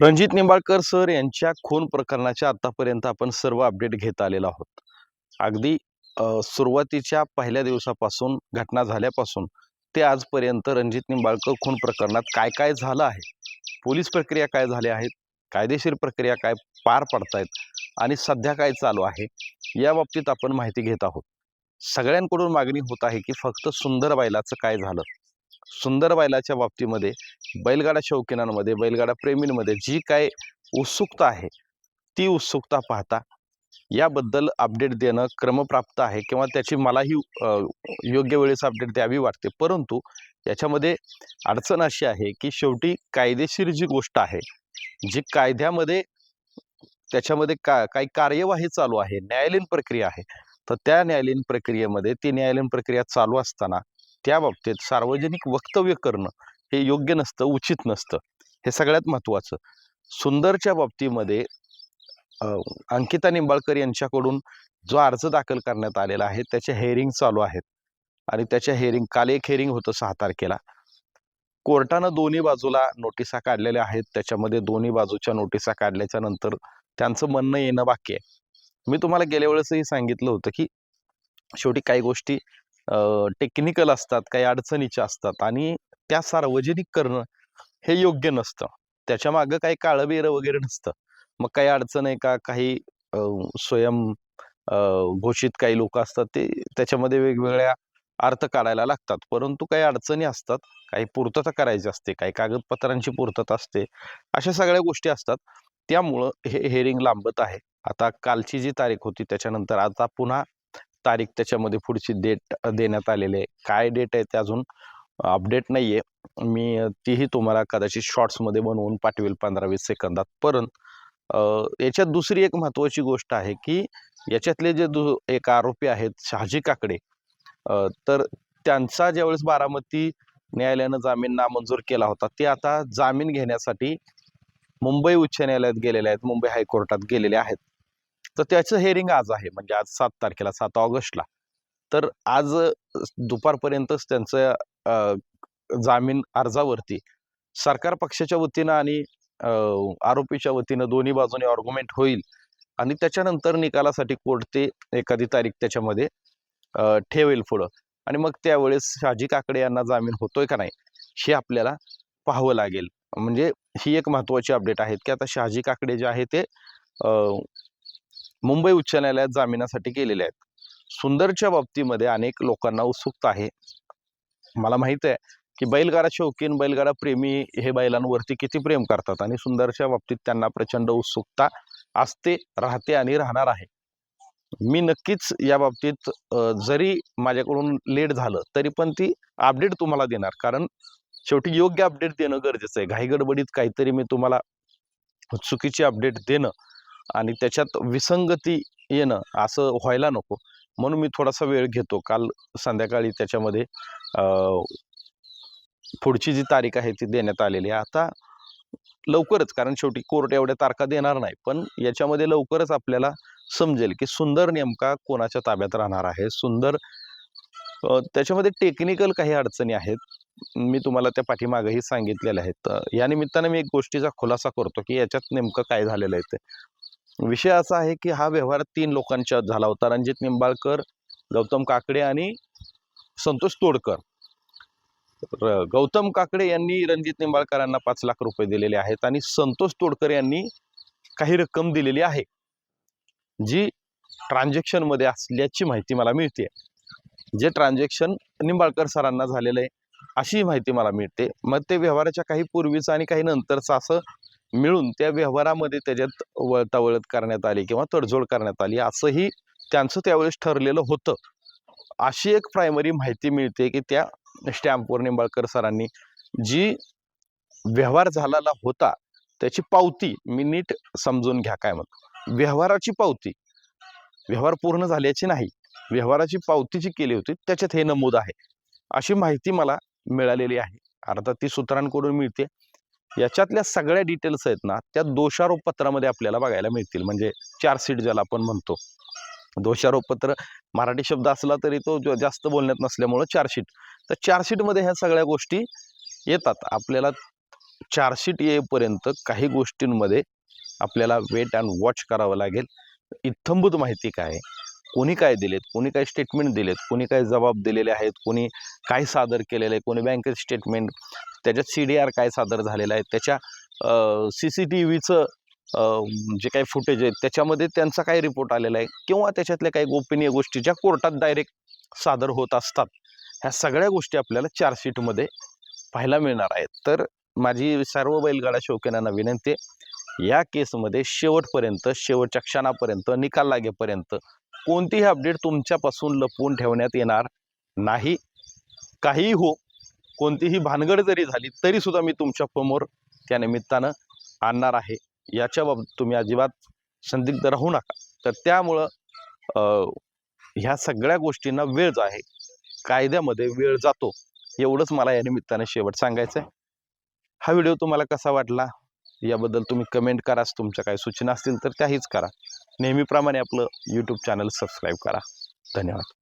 Ranjit Nimbalkar sir यांच्या खून प्रकरणाच्या आतापर्यंत आपण सर्व अपडेट घेत आलेलो आहोत. अगदी सुरुवातीच्या पहिल्या दिवसापासून घटना झाल्यापासून ते आजपर्यंत रणजित निंबाळकर खून प्रकरणात काय काय झालं आहे? पोलीस प्रक्रिया काय झाल्या आहेत? कायदेशीर प्रक्रिया काय पार पडतायत? आणि सध्या काय चालू आहे? या बाबतीत आपण माहिती घेत आहोत. सगळ्यांकडून मागणी होत आहे की फक्त सुंदर बैलाचं काय झालं? सुंदर बैलाच्या बाबतीमध्ये बैलगाडा शौकीनांमध्ये बैलगाडा प्रेमींमध्ये जी काय उत्सुकता आहे ती उत्सुकता पाहता याबद्दल अपडेट देणं क्रमप्राप्त आहे किंवा त्याची मलाही योग्य वेळेस अपडेट द्यावी वाटते. परंतु याच्यामध्ये अडचण अशी आहे की शेवटी कायदेशीर जी गोष्ट आहे जी कायद्यामध्ये त्याच्यामध्ये का काही कार्यवाही चालू आहे न्यायालयीन प्रक्रिया आहे तर त्या न्यायालयीन प्रक्रियेमध्ये ती न्यायालयीन प्रक्रिया चालू असताना त्या बाबतीत सार्वजनिक वक्तव्य करणं हे योग्य नसतं उचित नसतं. हे सगळ्यात महत्त्वाचं. सुंदरच्या बाबतीमध्ये अंकिता निंबाळकर यांच्याकडून जो अर्ज दाखल करण्यात आलेला आहे त्याचे हेअरिंग चालू आहेत. आणि त्याच्या हेअरिंग काल एक हेअरिंग होतं सहा तारखेला. कोर्टानं दोन्ही बाजूला नोटिसा काढलेल्या आहेत. त्याच्यामध्ये दोन्ही बाजूच्या नोटिसा काढल्याच्या नंतर त्यांचं म्हणणं येणं बाकी आहे. मी तुम्हाला गेल्या वेळेसही सांगितलं होतं की शेवटी काही गोष्टी टेक्निकल असतात काही अडचणीच्या असतात आणि त्या सार्वजनिक करणं हे योग्य नसतं. त्याच्या मागं काही काळबेरं वगैरे नसतं. मग काही अडचण आहे का? काही स्वयं घोषित काही लोक असतात ते त्याच्यामध्ये वेगवेगळ्या अर्थ काढायला लागतात. परंतु काही अडचणी असतात काही पूर्तता करायची असते काही कागदपत्रांची पूर्तता असते अशा सगळ्या गोष्टी असतात. त्यामुळं हे हेअरिंग लांबत आहे. आता कालची जी तारीख होती त्याच्यानंतर आता पुन्हा तारीख त्याच्यामध्ये पुढची डेट देण्यात आलेली आहे. काय डेट आहे ते अजून अपडेट नाही आहे मी तीही तुम्हाला कदाचित शॉर्ट्समध्ये बनवून पाठवेल पंधरा वीस सेकंदात. परंतु याच्यात दुसरी एक महत्त्वाची गोष्ट आहे की याच्यातले जे दु एक आरोपी आहेत शहाजी काकडे तर त्यांचा ज्यावेळेस बारामती न्यायालयानं जामीन नामंजूर केला होता ते आता जामीन घेण्यासाठी मुंबई उच्च न्यायालयात गेलेले आहेत मुंबई हायकोर्टात गेलेले आहेत. तर त्याचं हेअरिंग आज आहे. म्हणजे आज सात तारखेला सात ऑगस्टला. तर आज दुपारपर्यंतच त्यांचं जामीन अर्जावरती सरकार पक्षाच्या वतीनं आणि आरोपीच्या वतीनं दोन्ही बाजूने ऑर्ग्युमेंट होईल. आणि त्याच्यानंतर निकालासाठी कोर्ट ते एखादी तारीख त्याच्यामध्ये ठेवेल पुढं. आणि मग त्यावेळेस शहाजी काकडे यांना जामीन होतोय का नाही हे आपल्याला पाहावं लागेल. म्हणजे ही एक महत्त्वाची अपडेट आहेत की आता शहाजी काकडे जे आहे ते मुंबई उच्च न्यायालयात जामिनासाठी केलेले आहेत. सुंदरच्या बाबतीमध्ये अनेक लोकांना उत्सुकता आहे. मला माहीत आहे की बैलगाडा शौकीन बैलगाडा प्रेमी हे बैलांवरती किती प्रेम करतात आणि सुंदरच्या बाबतीत त्यांना प्रचंड उत्सुकता असते राहते आणि राहणार आहे. मी नक्कीच या बाबतीत जरी माझ्याकडून लेट झालं तरी पण ती अपडेट तुम्हाला देणार. कारण शेवटी योग्य अपडेट देणं गरजेचं आहे. घाईगडबडीत काहीतरी मी तुम्हाला चुकीची अपडेट देणं आणि त्याच्यात विसंगती येणं असं व्हायला नको. म्हणून मी थोडासा वेळ घेतो. काल संध्याकाळी त्याच्यामध्ये पुढची जी तारीख आहे ती देण्यात आलेली. आहे आता लवकरच कारण शेवटी कोर्ट एवढ्या तारखा देणार नाही. पण याच्यामध्ये लवकरच आपल्याला समजेल की सुंदर नेमका कोणाच्या ताब्यात राहणार आहे. सुंदर त्याच्यामध्ये टेक्निकल काही अडचणी आहेत. मी तुम्हाला त्या पाठीमागेही सांगितलेल्या आहेत. या निमित्तानं मी एक गोष्टीचा खुलासा करतो की याच्यात नेमकं काय झालेलं आहे ते. विषय असा आहे की हा व्यवहार तीन लोकांच्या झाला होता. रणजित निंबाळकर गौतम काकडे आणि संतोष तोडकर. गौतम काकडे यांनी रणजित निंबाळकरांना पाच लाख रुपये दिलेले आहेत आणि संतोष तोडकर यांनी काही रक्कम दिलेली आहे जी ट्रान्झॅक्शनमध्ये असल्याची माहिती मला मिळते. जे ट्रान्झॅक्शन निंबाळकर सरांना झालेलं आहे अशी माहिती मला मिळते. मग ते व्यवहाराच्या काही पूर्वीचं आणि काही नंतरचं असं मिळून त्या व्यवहारामध्ये त्याच्यात वळतावळत करण्यात आली किंवा तडजोड करण्यात आली असंही त्यांचं त्यावेळेस ठरलेलं होतं. अशी एक प्रायमरी माहिती मिळते की त्या स्टॅम्पवर निंबाळकर सरांनी जी व्यवहार झालेला होता त्याची पावती मी नीट समजून घ्या काय म्हणतो. व्यवहाराची पावती व्यवहार पूर्ण झाल्याची नाही व्यवहाराची पावती जी केली होती त्याच्यात हे नमूद आहे. अशी माहिती मला मिळालेली आहे. अर्थात ती सूत्रांकडून मिळते. याच्यातल्या सगळ्या डिटेल्स आहेत ना त्या दोषारोप पत्रामध्ये आपल्याला बघायला मिळतील. म्हणजे चार्जशीट ज्याला आपण म्हणतो. दोषारोप पत्र मराठी शब्द असला तरी तो जास्त बोलण्यात नसल्यामुळं चार्जशीट तर चार्जशीटमध्ये ह्या सगळ्या गोष्टी येतात. आपल्याला चार्जशीट येईपर्यंत काही गोष्टींमध्ये आपल्याला वेट अँड वॉच करावं लागेल. इत्थंभूत माहिती काय आहे? कोणी काय दिलेत कोणी काय स्टेटमेंट दिलेत कोणी काय जबाब दिलेले आहेत कोणी काय सादर केलेलं आहे कोणी बँकेत स्टेटमेंट त्याच्यात सी डी आर काय सादर झालेलं आहे त्याच्या सी सी टी व्हीचं जे काही फुटेज आहेत त्याच्यामध्ये त्यांचा काय रिपोर्ट आलेला आहे किंवा त्याच्यातल्या काही गोपनीय गोष्टी ज्या कोर्टात डायरेक्ट सादर होत असतात ह्या सगळ्या गोष्टी आपल्याला चार्जशीटमध्ये पाहायला मिळणार आहेत. तर माझी सर्व बैलगाडा शौकीनांना विनंती या केसमध्ये शेवटपर्यंत शेवटच्या क्षणापर्यंत निकाल लागेपर्यंत कोणतीही अपडेट तुमच्यापासून लपवून ठेवण्यात येणार नाही. काहीही हो कोणतीही भानगड जरी झाली तरी सुद्धा मी तुमच्यासमोर त्या निमित्तानं आणणार आहे. याच्या बाबतीत तुम्ही अजिबात संदिग्ध राहू नका. तर त्यामुळं ह्या सगळ्या गोष्टींना वेळ जो आहे कायद्यामध्ये वेळ जातो. एवढंच मला या निमित्तानं शेवट सांगायचं आहे हा व्हिडिओ तुम्हाला कसा वाटला? याबद्दल तुम्ही कमेंट करा. तुमच्या काही सूचना असतील तर त्याहीच करा. नेहमीप्रमाणे आपलं यूट्यूब चॅनल सबस्क्राईब करा. धन्यवाद.